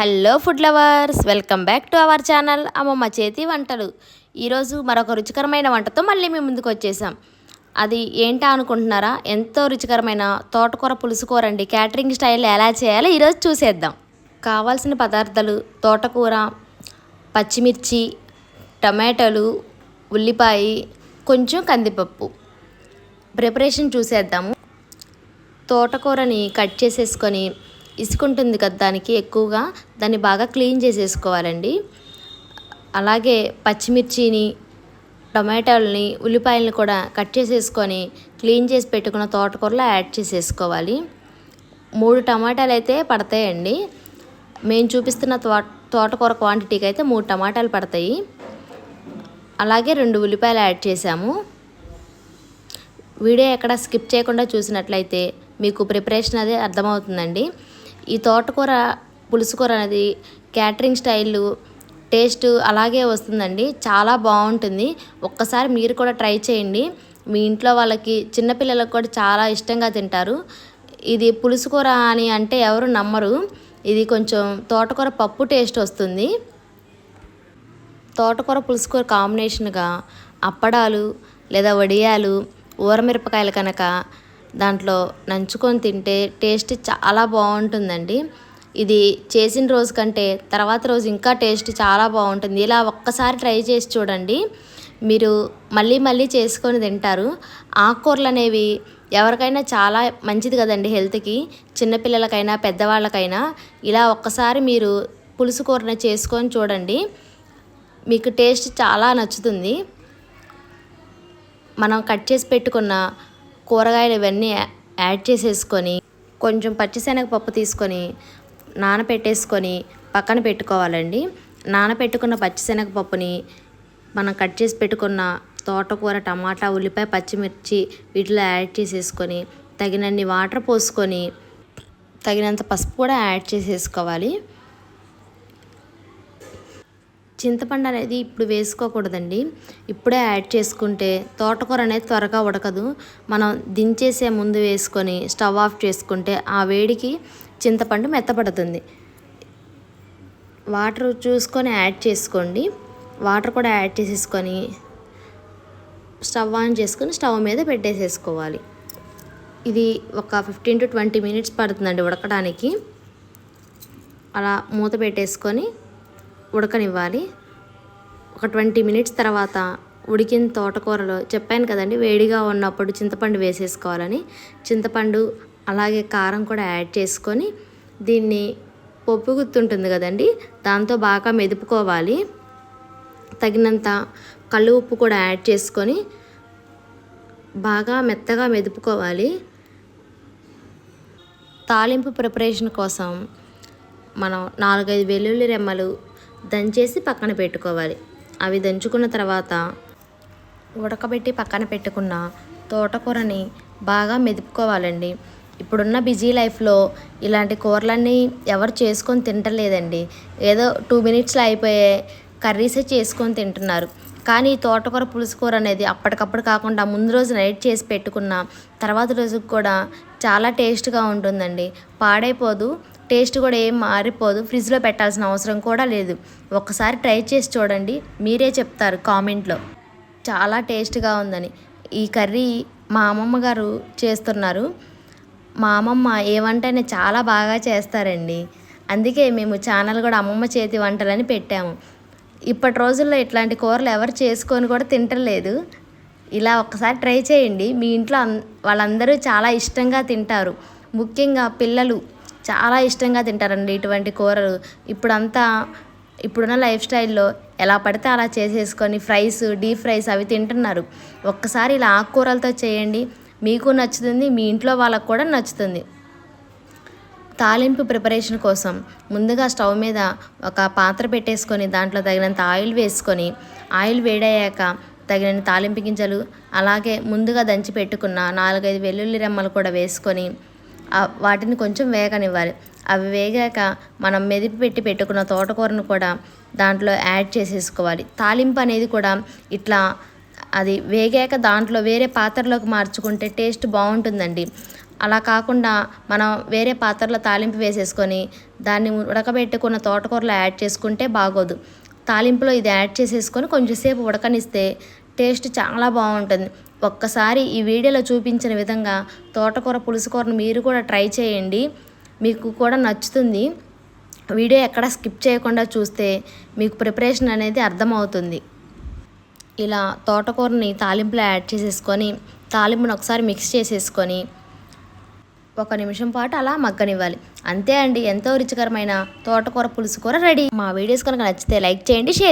Hello food lovers welcome back to our channel. అమ్మమ్మ చేతి వంటలు. ఈరోజు మరొక రుచికరమైన వంటతో మళ్ళీ మేము ముందుకు వచ్చేసాం. అది ఏంటా అనుకుంటున్నారా? ఎంతో రుచికరమైన తోటకూర పులుసు కూర అండి. క్యాటరింగ్ స్టైల్ ఎలా చేయాలో ఈరోజు చూసేద్దాం. కావాల్సిన పదార్థాలు తోటకూర పచ్చిమిర్చి టమాటాలు ఉల్లిపాయ కొంచెం కందిపప్పు. ప్రిపరేషన్ చూసేద్దాము. తోటకూరని కట్ చేసేసుకొని ఇసుకుంటుంది కదా దానికి ఎక్కువగా దాన్ని బాగా క్లీన్ చేసేసుకోవాలండి. అలాగే పచ్చిమిర్చిని టమాటాలని ఉల్లిపాయలని కూడా కట్ చేసేసుకొని క్లీన్ చేసి పెట్టుకున్న తోటకూరలో యాడ్ చేసేసుకోవాలి. మూడు టమాటాలు అయితే పడతాయండి. మేము చూపిస్తున్న తోట తోటకూర క్వాంటిటీకి అయితే మూడు టమాటాలు పడతాయి. అలాగే రెండు ఉల్లిపాయలు యాడ్ చేసాము వీడియో ఎక్కడ స్కిప్ చేయకుండా చూసినట్లయితే మీకు ప్రిపరేషన్ అదే అర్థమవుతుందండి. ఈ తోటకూర పులుసుకూర అనేది క్యాటరింగ్ స్టైల్ టేస్ట్ అలాగే వస్తుందండి. చాలా బాగుంటుంది. ఒక్కసారి మీరు కూడా ట్రై చేయండి. మీ ఇంట్లో వాళ్ళకి చిన్నపిల్లలకు కూడా చాలా ఇష్టంగా తింటారు. ఇది పులుసుకూర అని అంటే ఎవరు నమ్మరు. ఇది కొంచెం తోటకూర పప్పు టేస్ట్ వస్తుంది. తోటకూర పులుసుకూర కాంబినేషన్గా అప్పడాలు లేదా వడియాలు ఊరమిరపకాయలు కనుక దాంట్లో నంచుకొని తింటే టేస్ట్ చాలా బాగుంటుందండి. ఇది చేసిన రోజు కంటే తర్వాత రోజు ఇంకా టేస్ట్ చాలా బాగుంటుంది. ఇలా ఒక్కసారి ట్రై చేసి చూడండి. మీరు మళ్ళీ మళ్ళీ చేసుకొని తింటారు. ఆకుకూరలు అనేవి ఎవరికైనా చాలా మంచిది కదండి హెల్త్కి. చిన్నపిల్లలకైనా పెద్దవాళ్ళకైనా ఇలా ఒక్కసారి మీరు పులుసు కూరని చేసుకొని చూడండి. మీకు టేస్ట్ చాలా నచ్చుతుంది. మనం కట్ చేసి పెట్టుకున్న కూరగాయలు ఇవన్నీ యాడ్ చేసేసుకొని కొంచెం పచ్చిశనగపప్పు తీసుకొని నానపెట్టేసుకొని పక్కన పెట్టుకోవాలండి. నానపెట్టుకున్న పచ్చిశనగపప్పుని మనం కట్ చేసి పెట్టుకున్న తోటకూర టమాటా ఉల్లిపాయ పచ్చిమిర్చి వీటిలో యాడ్ చేసేసుకొని తగినన్ని వాటర్ పోసుకొని తగినంత పసుపు కూడా యాడ్ చేసేసుకోవాలి. చింతపండు అనేది ఇప్పుడు వేసుకోకూడదండి. ఇప్పుడే యాడ్ చేసుకుంటే తోటకూర అనేది త్వరగా ఉడకదు. మనం దించేసే ముందు వేసుకొని స్టవ్ ఆఫ్ చేసుకుంటే ఆ వేడికి చింతపండు మెత్తపడుతుంది. వాటర్ చూసుకొని యాడ్ చేసుకోండి. వాటర్ కూడా యాడ్ చేసేసుకొని స్టవ్ ఆన్ చేసుకొని స్టవ్ మీద పెట్టేసేసుకోవాలి. ఇది ఒక ఫిఫ్టీన్ టు ట్వంటీ మినిట్స్ పడుతుందండి ఉడకడానికి. అలా మూత పెట్టేసుకొని ఉడకనివ్వాలి. ఒక ట్వంటీ మినిట్స్ తర్వాత ఉడికిన తోటకూరలో చెప్పాను కదండి వేడిగా ఉన్నప్పుడు చింతపండు వేసేసుకోవాలని. చింతపండు అలాగే కారం కూడా యాడ్ చేసుకొని దీన్ని పప్పు గుర్తుంటుంది కదండి దాంతో బాగా మెదుపుకోవాలి. తగినంత కళ్ళు ఉప్పు కూడా యాడ్ చేసుకొని బాగా మెత్తగా మెదుపుకోవాలి. తాలింపు ప్రిపరేషన్ కోసం మనం నాలుగైదు వెల్లుల్లి రెమ్మలు దంచేసి పక్కన పెట్టుకోవాలి. అవి దంచుకున్న తర్వాత ఉడకబెట్టి పక్కన పెట్టుకున్న తోటకూరని బాగా మెదుపుకోవాలండి. ఇప్పుడున్న బిజీ లైఫ్లో ఇలాంటి కూరలన్నీ ఎవరు చేసుకొని తింటలేదండి. ఏదో టూ మినిట్స్లో అయిపోయే కర్రీసే చేసుకొని తింటున్నారు. కానీ తోటకూర పులుసు కూర అనేది అప్పటికప్పుడు కాకుండా ముందు రోజు నైట్ చేసి పెట్టుకున్న తర్వాత రోజుకి కూడా చాలా టేస్ట్గా ఉంటుందండి. పాడైపోదు టేస్ట్ కూడా ఏం మారిపోదు. ఫ్రిడ్జ్లో పెట్టాల్సిన అవసరం కూడా లేదు. ఒక్కసారి ట్రై చేసి చూడండి. మీరే చెప్తారు కామెంట్లో. చాలా టేస్ట్గా ఉందని. ఈ కర్రీ మా అమ్మమ్మ గారు చేస్తున్నారు. మా అమ్మమ్మ ఏ వంటైనా చాలా బాగా చేస్తారండి. అందుకే మేము ఛానల్ కూడా అమ్మమ్మ చేతి వంటలని పెట్టాము. ఇప్పటి రోజుల్లో ఇట్లాంటి కూరలు ఎవరు చేసుకొని కూడా తింటలేదు. ఇలా ఒక్కసారి ట్రై చేయండి. మీ ఇంట్లో వాళ్ళందరూ చాలా ఇష్టంగా తింటారు. ముఖ్యంగా పిల్లలు చాలా ఇష్టంగా తింటారండి ఇటువంటి కూరలు. ఇప్పుడంతా ఇప్పుడున్న లైఫ్ స్టైల్లో ఎలా పడితే అలా చేసేసుకొని ఫ్రైస్ డీప్ ఫ్రైస్ అవి తింటున్నారు. ఒక్కసారి ఇలా ఆకుకూరలతో చేయండి మీకు నచ్చుతుంది మీ ఇంట్లో వాళ్ళకు కూడా నచ్చుతుంది. తాలింపు ప్రిపరేషన్ కోసం ముందుగా స్టవ్ మీద ఒక పాత్ర పెట్టేసుకొని దాంట్లో తగినంత ఆయిల్ వేసుకొని ఆయిల్ వేడయ్యాక తగినంత తాలింపు గింజలు అలాగే ముందుగా దంచి పెట్టుకున్న నాలుగైదు వెల్లుల్లి రెమ్మలు కూడా వేసుకొని వాటిని కొంచెం వేగనివ్వాలి. అవి వేగాక మనం మెదిపి పెట్టి పెట్టుకున్న తోటకూరను కూడా దాంట్లో యాడ్ చేసేసుకోవాలి. తాలింపు అనేది కూడా ఇట్లా అది వేగాక దాంట్లో వేరే పాత్రలోకి మార్చుకుంటే టేస్ట్ బాగుంటుందండి. అలా కాకుండా మనం వేరే పాత్రలో తాలింపు వేసేసుకొని దాన్ని ఉడకబెట్టుకున్న తోటకూరలో యాడ్ చేసుకుంటే బాగోదు. తాలింపులో ఇది యాడ్ చేసేసుకొని కొంచెంసేపు ఉడకనిస్తే టేస్ట్ చాలా బాగుంటుంది. ఒక్కసారి ఈ వీడియోలో చూపించిన విధంగా తోటకూర పులుసుకూరను మీరు కూడా ట్రై చేయండి. మీకు కూడా నచ్చుతుంది. వీడియో ఎక్కడ స్కిప్ చేయకుండా చూస్తే మీకు ప్రిపరేషన్ అనేది అర్థమవుతుంది. ఇలా తోటకూరని తాలింపులో యాడ్ చేసేసుకొని తాలింపును ఒకసారి మిక్స్ చేసేసుకొని ఒక నిమిషం పాటు అలా మగ్గనివ్వాలి. అంతే అండి. ఎంతో రుచికరమైన తోటకూర పులుసు కూర రెడీ. మా వీడియోస్ కనుక నచ్చితే లైక్ చేయండి షేర్